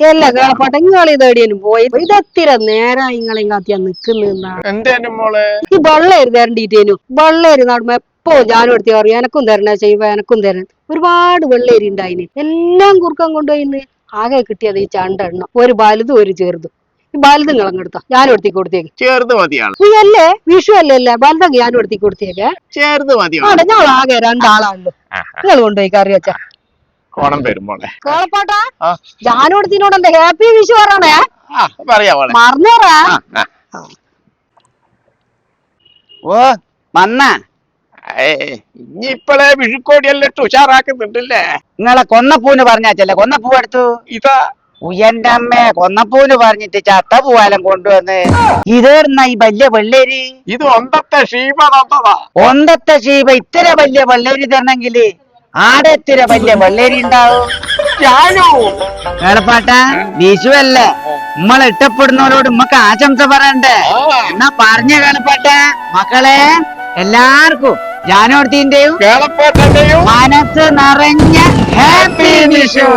അല്ല കേളപ്പാട്ട ഇങ്ങളെ തേടിയനും പോയി. ഇതെത്തിര നേരാ ഇങ്ങളെ കാത്തിയാ നിക്കുന്ന എന്തേനും മോളെ? ഈ വെള്ളേര് തരണ്ടീറ്റേനു വെള്ളേര് നടുമ്പോ എപ്പോ ഞാനും എടുത്തി പറയും എനക്കും തരണ ചെയ്യുമ്പോ എനക്കും തരണം. ഒരുപാട് വെള്ളേരി ഉണ്ടായിന്. എല്ലാം കുറുക്കം കൊണ്ടുപോയിന്ന്. ആകെ കിട്ടിയത് ഈ ചണ്ടെണ്ണം ഒരു വലുതും ഒരു ചെറുതും. ഈ വലുത് കളങ്ങെടുത്ത ഞാനും എടുത്തി കൊടുത്തേക്ക്. ചേർത്ത് മതിയാണ് ഈ അല്ലേ? വിഷു അല്ലേ അല്ലേ? വലുതൊക്കെ ഞാനും എടുത്തി കൊടുത്തേക്ക്. ചേർത്ത് മതിയാണ് ഞങ്ങൾ ആകെ രണ്ടാളാണല്ലോ. നിങ്ങൾ കൊണ്ടുപോയി കറി വെച്ച. ഓണം വരും മോളെ. കേളപ്പാട്ടാ? എന്താ ഹാപ്പി വിഷു പറയണേ? ആ പറയാ മോളെ. മറന്നേറാ. ഓ വന്ന ഏയ്, ഇനി ഇപ്പളെ വിഷുക്കോടിയെല്ലാം ഇട്ട് ഉഷാറാക്കുന്നുണ്ടല്ലേ? നിങ്ങളെ കൊന്നപ്പൂന്ന് പറഞ്ഞാച്ചല്ലേ കൊന്നപ്പൂ എടുത്തു. ഇതാ. ഉയന്റെ അമ്മേ കൊന്നപ്പൂന്ന് പറഞ്ഞിട്ട് ചത്ത പൂവാലം കൊണ്ടുവന്ന് ഇതേർന്ന ഈ വലിയ വെള്ളേരി? ഇത് ഒന്നത്തെ തന്നതാ. ഒന്തത്തെ ശീപ ഇത്ര വലിയ വെള്ളേരി തരണമെങ്കിൽ ആടെ എത്തിര വലിയ വെള്ളേരി ഉണ്ടാവും. ഞാനോ? കേളപ്പാട്ട വിഷു അല്ലേ നമ്മൾ ഇഷ്ടപ്പെടുന്നവരോട് ഉമ്മക്ക് ആശംസ പറയണ്ടേ? എന്നാ പറഞ്ഞ കേളപ്പാട്ട മക്കളെ എല്ലാവർക്കും ജാനോർത്തിന്റെയും മനസ്സ് നിറഞ്ഞ ഹാപ്പി വിഷു.